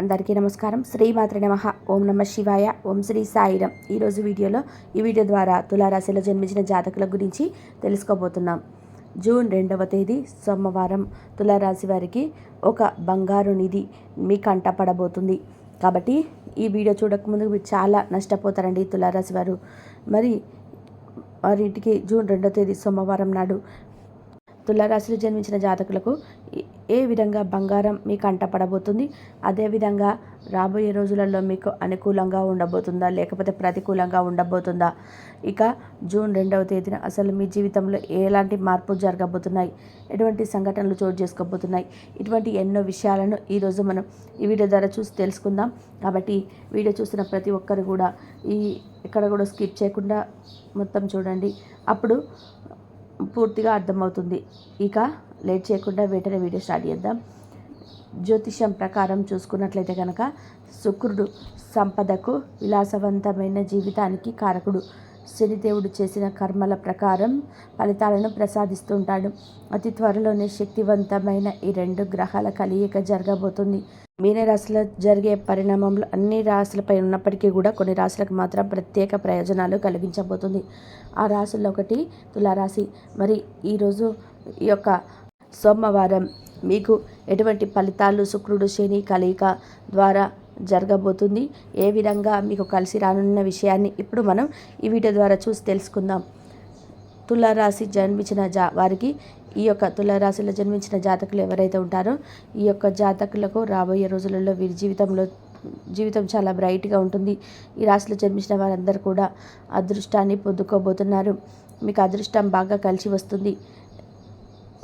అందరికీ నమస్కారం. శ్రీమాత్ర నమ. ఓం నమ శివాయ. ఓం శ్రీ సాయిరం. ఈరోజు వీడియోలో ఈ వీడియో ద్వారా తులారాశిలో జన్మించిన జాతకుల గురించి తెలుసుకోబోతున్నాం. జూన్ రెండవ తేదీ సోమవారం. తులారాశి వారికి ఒక బంగారు నిధి మీ కంట పడబోతుంది. కాబట్టి ఈ వీడియో చూడకముందు మీరు చాలా నష్టపోతారండి తులారాశి వారు. మరి వారింటికి జూన్ రెండవ తేదీ సోమవారం నాడు తులారాశిలో జన్మించిన జాతకులకు ఏ విధంగా బంగారం మీకు అంటపడబోతుంది అదేవిధంగా రాబోయే రోజులలో మీకు అనుకూలంగా ఉండబోతుందా లేకపోతే ప్రతికూలంగా ఉండబోతుందా? ఇక జూన్ రెండవ తేదీన అసలు మీ జీవితంలో ఎలాంటి మార్పు జరగబోతున్నాయి? ఎటువంటి సంఘటనలు చోటు చేసుకోబోతున్నాయి? ఇటువంటి ఎన్నో విషయాలను ఈరోజు మనం ఈ వీడియో ద్వారా చూసి తెలుసుకుందాం. కాబట్టి వీడియో చూసిన ప్రతి ఒక్కరు కూడా ఈ ఎక్కడ కూడా స్కిప్ చేయకుండా మొత్తం చూడండి. అప్పుడు పూర్తిగా అర్థమవుతుంది. ఇక లేట్ చేయకుండా వెంటనే వీడియో స్టార్ట్ చేద్దాం. జ్యోతిష్యం ప్రకారం చూసుకున్నట్లయితే కనుక శుక్రుడు సంపదకు విలాసవంతమైన జీవితానికి కారకుడు. శనిదేవుడు చేసిన కర్మల ప్రకారం ఫలితాలను ప్రసాదిస్తుంటాడు. అతి త్వరలోనే శక్తివంతమైన ఈ రెండు గ్రహాల కలయిక జరగబోతుంది. మీనరాశిలో జరిగే పరిణామంలో అన్ని రాశులపై ఉన్నప్పటికీ కూడా కొన్ని రాశులకు మాత్రం ప్రత్యేక ప్రయోజనాలు కలిగించబోతుంది. ఆ రాశుల్లో ఒకటి తులారాశి. మరి ఈరోజు ఈ యొక్క సోమవారం మీకు ఎటువంటి ఫలితాలు? శుక్రుడు శని కలయిక ద్వారా జరగబోతుంది. ఏ విధంగా మీకు కలిసి రానున్న విషయాన్ని ఇప్పుడు మనం ఈ వీడియో ద్వారా చూసి తెలుసుకుందాం. తులారాశి జన్మించిన జా వారికి ఈ యొక్క తులారాశిలో జన్మించిన జాతకులు ఎవరైతే ఉంటారో ఈ యొక్క జాతకులకు రాబోయే రోజులలో వీరి జీవితంలో జీవితం చాలా బ్రైట్గా ఉంటుంది. ఈ రాశిలో జన్మించిన వారందరూ కూడా అదృష్టాన్ని పొందుకోబోతున్నారు. మీకు అదృష్టం బాగా కలిసి వస్తుంది.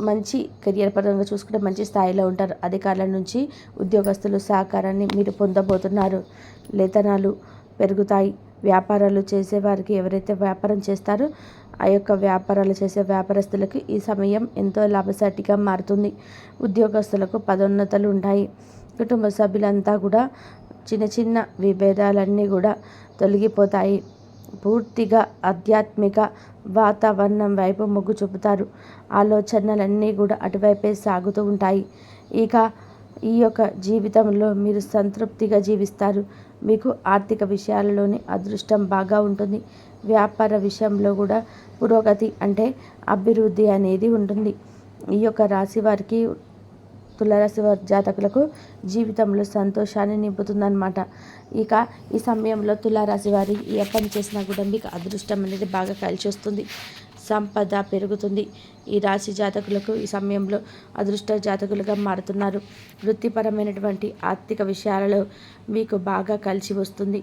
మంచి కెరియర్ పరంగా చూసుకుంటే మంచి స్థాయిలో ఉంటారు. అధికారుల నుంచి ఉద్యోగస్తులు సహకారాన్ని మీరు పొందబోతున్నారు. లేతనాలు పెరుగుతాయి. వ్యాపారాలు చేసేవారికి ఎవరైతే వ్యాపారం చేస్తారో ఆ యొక్క వ్యాపారాలు చేసే వ్యాపారస్తులకు ఈ సమయం ఎంతో లాభసాటిగా మారుతుంది. ఉద్యోగస్తులకు పదోన్నతలు ఉంటాయి. కుటుంబ సభ్యులంతా కూడా చిన్న చిన్న విభేదాలన్నీ కూడా తొలగిపోతాయి. పూర్తిగా ఆధ్యాత్మిక వాతావరణం వైపు మొగ్గు చూపుతారు. ఆలోచనలన్నీ కూడా అటువైపే సాగుతూ ఉంటాయి. ఇక ఈ యొక్క జీవితంలో మీరు సంతృప్తిగా జీవిస్తారు. మీకు ఆర్థిక విషయాలలోని అదృష్టం బాగా ఉంటుంది. వ్యాపార విషయంలో కూడా పురోగతి అంటే అభివృద్ధి అనేది ఉంటుంది. ఈ యొక్క రాశి వారికి తులరాశి జాతకులకు జీవితంలో సంతోషాన్ని నింపుతుందన్నమాట. ఇక ఈ సమయంలో తులారాశి వారి ఏ పని చేసినా కూడా మీకు అదృష్టం అనేది బాగా కలిసి వస్తుంది సంపద పెరుగుతుంది. ఈ రాశి జాతకులకు ఈ సమయంలో అదృష్ట జాతకులుగా మారుతున్నారు. వృత్తిపరమైనటువంటి ఆర్థిక విషయాలలో మీకు బాగా కలిసి వస్తుంది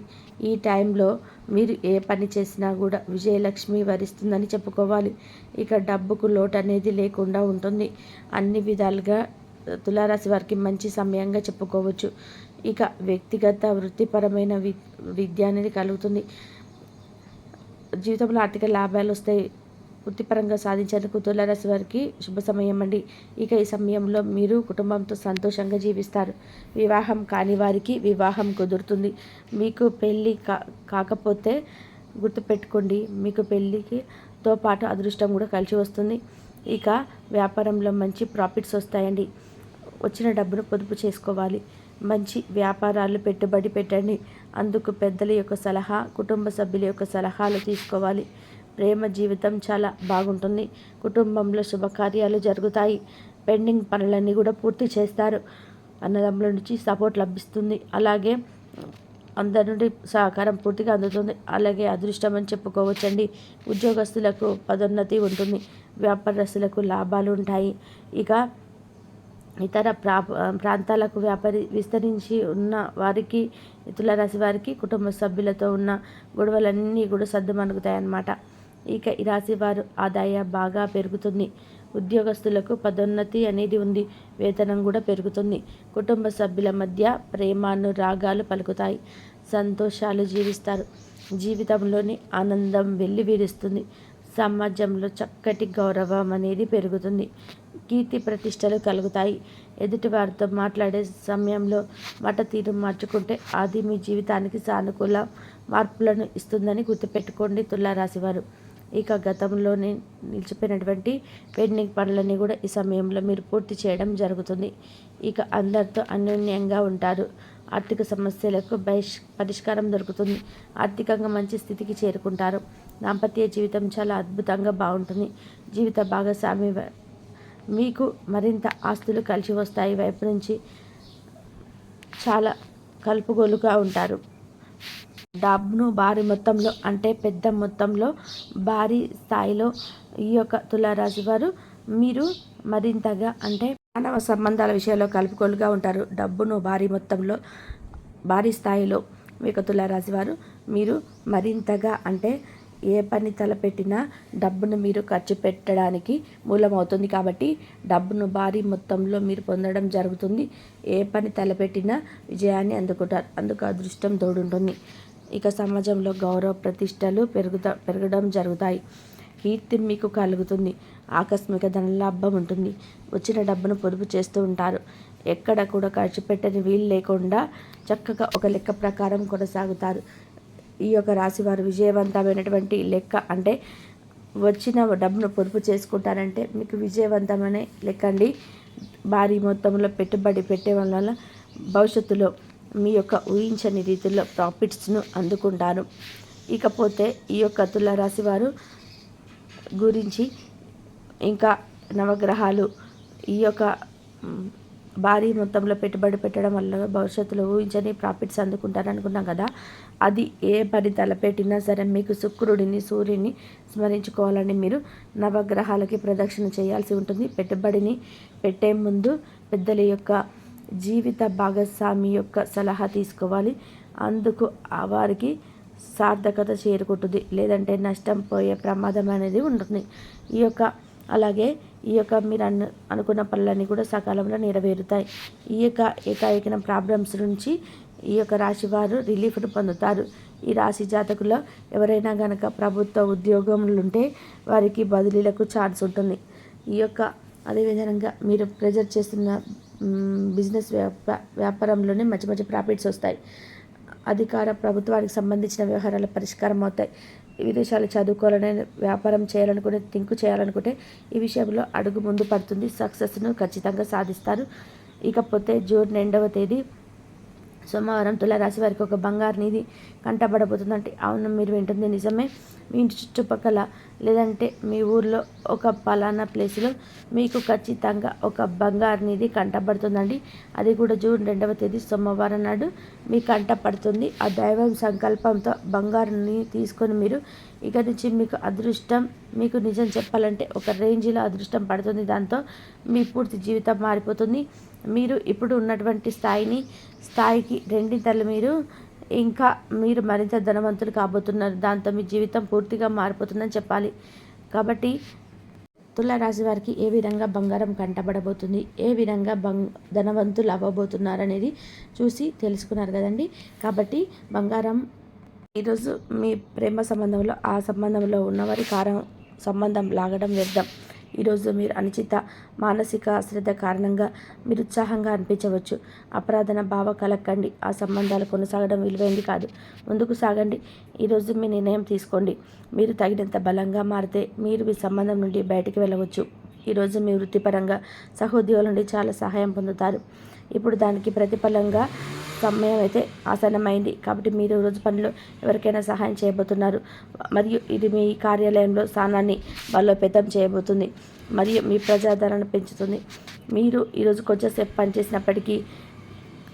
ఈ టైంలో మీరు ఏ పని చేసినా కూడా విజయలక్ష్మి వరిస్తుందని చెప్పుకోవాలి. ఇక డబ్బుకు లోటు అనేది లేకుండా ఉంటుంది. అన్ని విధాలుగా తులారాశి వారికి మంచి సమయంగా చెప్పుకోవచ్చు. ఇక వ్యక్తిగత వృత్తిపరమైన వి విద్య అనేది కలుగుతుంది. జీవితంలో ఆర్థిక లాభాలు వస్తాయి. వృత్తిపరంగా సాధించేందుకు తులారాశి వారికి శుభ సమయం అండి. ఇక ఈ సమయంలో మీరు కుటుంబంతో సంతోషంగా జీవిస్తారు. వివాహం కాని వారికి వివాహం కుదురుతుంది. మీకు పెళ్ళి కా కాకపోతే గుర్తుపెట్టుకోండి. మీకు పెళ్ళికితో పాటు అదృష్టం కూడా కలిసి వస్తుంది. ఇక వ్యాపారంలో మంచి ప్రాఫిట్స్ వస్తాయండి. వచ్చిన డబ్బును పొదుపు చేసుకోవాలి. మంచి వ్యాపారాలు పెట్టుబడి పెట్టండి. అందుకు పెద్దల యొక్క సలహా కుటుంబ సభ్యుల యొక్క సలహాలు తీసుకోవాలి. ప్రేమ జీవితం చాలా బాగుంటుంది. కుటుంబంలో శుభకార్యాలు జరుగుతాయి. పెండింగ్ పనులన్నీ కూడా పూర్తి చేస్తారు. అన్నదమ్ముల నుంచి సపోర్ట్ లభిస్తుంది. అలాగే అందరి నుండి సహకారం పూర్తిగా అందుతుంది. అలాగే అదృష్టం అని చెప్పుకోవచ్చండి. ఉద్యోగస్తులకు పదోన్నతి ఉంటుంది. వ్యాపారస్తులకు లాభాలు ఉంటాయి. ఇక ఇతర ప్రా ప్రాంతాలకు వ్యాపారి విస్తరించి ఉన్న వారికి తులారాశి వారికి కుటుంబ సభ్యులతో ఉన్న గొడవలన్నీ కూడా సర్దుమణుగుతాయన్నమాట ఇక ఈ రాశి వారు ఆదాయ బాగా పెరుగుతుంది. ఉద్యోగస్తులకు పదోన్నతి అనేది ఉంది. వేతనం కూడా పెరుగుతుంది. కుటుంబ సభ్యుల మధ్య ప్రేమాను రాగాలు పలుకుతాయి. సంతోషాలు జీవిస్తారు. జీవితంలోని ఆనందం వెళ్ళి సమాజంలో చక్కటి గౌరవం అనేది పెరుగుతుంది. కీర్తి ప్రతిష్టలు కలుగుతాయి. ఎదుటివారితో మాట్లాడే సమయంలో మాట తీరు మార్చుకుంటే అది మీ జీవితానికి సానుకూల మార్పులను ఇస్తుందని గుర్తుపెట్టుకోండి తులారాశివారు. ఇక గతంలోనే నిలిచిపోయినటువంటి పెండింగ్ పనులన్నీ కూడా ఈ సమయంలో మీరు పూర్తి చేయడం జరుగుతుంది. ఇక అందరితో అన్యోన్యంగా ఉంటారు. ఆర్థిక సమస్యలకు బహిష్ పరిష్కారం దొరుకుతుంది. ఆర్థికంగా మంచి స్థితికి చేరుకుంటారు. దాంపత్య జీవితం చాలా అద్భుతంగా బాగుంటుంది. జీవిత భాగస్వామి మీకు మరింత ఆస్తులు కలిసి వస్తాయి. వైపు నుంచి చాలా కలుపుగోలుగా ఉంటారు. డబ్బును భారీ మొత్తంలో అంటే పెద్ద మొత్తంలో భారీ స్థాయిలో ఈ యొక్క తులారాశి వారు మీరు మరింతగా అంటే మానవ సంబంధాల విషయంలో కలుపుకోలుగా ఉంటారు. డబ్బును భారీ మొత్తంలో భారీ స్థాయిలో మీకు యొక్క తులారాశి వారు మీరు మరింతగా అంటే ఏ పని తలపెట్టినా డబ్బును మీరు ఖర్చు పెట్టడానికి మూలమవుతుంది కాబట్టి డబ్బును భారీ మొత్తంలో మీరు పొందడం జరుగుతుంది. ఏ పని తలపెట్టినా విజయాన్ని అందుకుంటారు. అందుకు అదృష్టం తోడుంటుంది. ఇక సమాజంలో గౌరవ ప్రతిష్టలు పెరుగుతా పెరగడం జరుగుతాయి. కీర్తి మీకు కలుగుతుంది. ఆకస్మిక ధనలాభం ఉంటుంది. వచ్చిన డబ్బును పొదుపు చేస్తూ ఉంటారు. ఎక్కడ కూడా ఖర్చు పెట్టని వీలు లేకుండా చక్కగా ఒక లెక్క ప్రకారం కొనసాగుతారు. ఈ యొక్క రాశి వారు విజయవంతమైనటువంటి లెక్క అంటే వచ్చిన డబ్బును పొదుపు చేసుకుంటారంటే మీకు విజయవంతమనే లెక్క అండి భారీ మొత్తంలో పెట్టుబడి పెట్టే వల్ల భవిష్యత్తులో మీ యొక్క ఊహించని రీతిలో ప్రాఫిట్స్ను అందుకుంటారు. ఇకపోతే ఈ యొక్క తులారాశి వారు గురించి ఇంకా నవగ్రహాలు ఈ యొక్క భారీ మొత్తంలో పెట్టుబడి పెట్టడం వల్ల భవిష్యత్తులో ఊహించని ప్రాఫిట్స్ అందుకుంటారు అనుకున్నాం కదా అది ఏ పని తలపెట్టినా సరే మీకు శుక్రుడిని సూర్యుని స్మరించుకోవాలని మీరు నవగ్రహాలకి ప్రదక్షిణ చేయాల్సి ఉంటుంది. పెట్టుబడిని పెట్టే ముందు పెద్దల యొక్క జీవిత భాగస్వామి యొక్క సలహా తీసుకోవాలి. అందుకు ఆ వారికి సార్థకత చేరుకుంటుంది. లేదంటే నష్టం పోయే ప్రమాదం అనేది ఉంటుంది. ఈ యొక్క అలాగే ఈ యొక్క మీరు అను అనుకున్న పనులన్నీ కూడా సకాలంలో నెరవేరుతాయి. ఈ యొక్క ఏకాఏకిన ప్రాబ్లమ్స్ నుంచి ఈ యొక్క రాశి వారు రిలీఫ్ను పొందుతారు. ఈ రాశి జాతకులో ఎవరైనా గనక ప్రభుత్వ ఉద్యోగములు ఉంటే వారికి బదిలీలకు ఛాన్స్ ఉంటుంది. ఈ యొక్క అదేవిధంగా మీరు ప్రెజర్ చేస్తున్న బిజినెస్ వ్యాప వ్యాపారంలోనే మంచి మంచి ప్రాఫిట్స్ వస్తాయి. అధికార ప్రభుత్వానికి సంబంధించిన వ్యవహారాలు పరిష్కారం అవుతాయి. విదేశాలు చదువుకోవాలని వ్యాపారం చేయాలనుకుంటే థింక్ చేయాలనుకుంటే ఈ విషయంలో అడుగు ముందు పడుతుంది. సక్సెస్ను ఖచ్చితంగా సాధిస్తారు. ఇకపోతే జూన్ రెండవ తేదీ సోమవారం తులారాశి వారికి ఒక బంగారు నిధి కంటపడబోతుందంటే అవును మీరు వింటుంది నిజమే. మీ ఇంటి చుట్టుపక్కల లేదంటే మీ ఊర్లో ఒక పలానా ప్లేస్లో మీకు ఖచ్చితంగా ఒక బంగారు నిధి కంటపడుతుందండి. అది కూడా జూన్ రెండవ తేదీ సోమవారం నాడు మీ కంటపడుతుంది ఆ దైవం సంకల్పంతో బంగారుని తీసుకొని మీరు ఇక నుంచి మీకు అదృష్టం మీకు నిజం చెప్పాలంటే ఒక రేంజ్లో అదృష్టం పడుతుంది. దాంతో మీ పూర్తి జీవితం మారిపోతుంది. మీరు ఇప్పుడు ఉన్నటువంటి స్థాయిని స్థాయికి రెండింతలు మీరు ఇంకా మీరు మరింత ధనవంతులు కాబోతున్నారు. దాంతో మీ జీవితం పూర్తిగా మారిపోతుందని చెప్పాలి. కాబట్టి తులారాశి వారికి ఏ విధంగా బంగారం కంటబడబోతుంది ఏ విధంగా బంగ్ ధనవంతులు అవ్వబోతున్నారు అనేది చూసి తెలుసుకున్నారు కదండి. కాబట్టి బంగారం ఈరోజు మీ ప్రేమ సంబంధంలో ఆ సంబంధంలో ఉన్నవారి కారం సంబంధం లాగడం వ్యర్థం. ఈరోజు మీరు అనుచిత మానసిక అశ్రద్ధ కారణంగా మీరు ఉత్సాహంగా అనిపించవచ్చు. అపరాధన భావ కలక్కండి. ఆ సంబంధాలు కొనసాగడం విలువైంది కాదు. ముందుకు సాగండి. ఈరోజు మీ నిర్ణయం తీసుకోండి. మీరు తగినంత బలంగా మారితే మీరు మీ సంబంధం నుండి బయటికి వెళ్ళవచ్చు. ఈరోజు మీ వృత్తిపరంగా సహోద్యోగుల నుండి చాలా సహాయం పొందుతారు. ఇప్పుడు దానికి ప్రతిఫలంగా సమయం అయితే ఆసన్నమైంది. కాబట్టి మీరు రోజు పనిలో ఎవరికైనా సహాయం చేయబోతున్నారు. మరియు ఇది మీ కార్యాలయంలో స్థానాన్ని బలోపేతం చేయబోతుంది. మరియు మీ ప్రజాదరణ పెంచుతుంది. మీరు ఈరోజు కొంచెంసేపు పనిచేసినప్పటికీ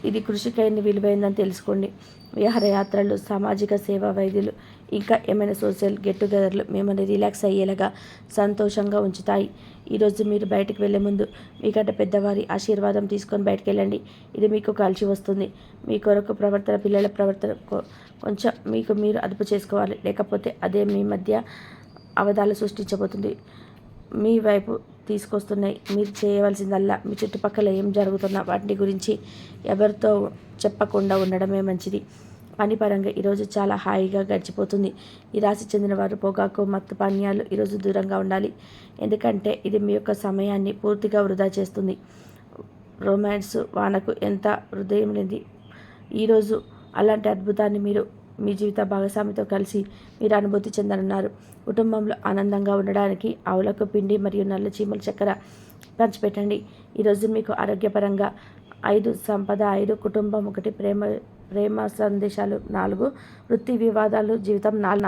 ఇది కృషికైన విలువైందని తెలుసుకోండి. విహారయాత్రలు సామాజిక సేవా వైద్యులు ఇంకా ఏమైనా సోషల్ గెట్ టుగెదర్లు మిమ్మల్ని రిలాక్స్ అయ్యేలాగా సంతోషంగా ఉంచుతాయి. ఈరోజు మీరు బయటకు వెళ్ళే ముందు మీకంటే పెద్దవారి ఆశీర్వాదం తీసుకొని బయటకు వెళ్ళండి. ఇది మీకు కలిసి వస్తుంది. మీ కొరకు ప్రవర్తన పిల్లల ప్రవర్తన కొంచెం మీకు మీరు అదుపు చేసుకోవాలి. లేకపోతే అదే మీ మధ్య అవధాలు సృష్టించబోతుంది. మీ వైపు తీసుకొస్తున్నాయి. మీరు చేయవలసిందల్లా మీ చుట్టుపక్కల ఏం జరుగుతున్నా వాటి గురించి ఎవరితో చెప్పకుండా ఉండడమే మంచిది. పని పరంగా ఈరోజు చాలా హాయిగా గడిచిపోతుంది. ఈ రాశి చెందిన వారు పొగాకు మత్తు పానీయాలు ఈరోజు దూరంగా ఉండాలి. ఎందుకంటే ఇది మీ యొక్క సమయాన్ని పూర్తిగా వృధా చేస్తుంది. రొమాన్స్ వానకు ఎంత హృదయం లేని ఈరోజు అలాంటి అద్భుతాన్ని మీరు మీ జీవిత భాగస్వామితో కలిసి మీరు అనుభూతి చెందనున్నారు. కుటుంబంలో ఆనందంగా ఉండడానికి ఆవులకు పిండి మరియు నల్ల చీమల చక్కెర పంచిపెట్టండి. ఈరోజు మీకు ఆరోగ్యపరంగా ఐదు సంపద ఐదు కుటుంబం ఒకటి ప్రేమ ప్రేమ సందేశాలు నాలుగు వృత్తి వివాదాలు జీవితం నాలుగు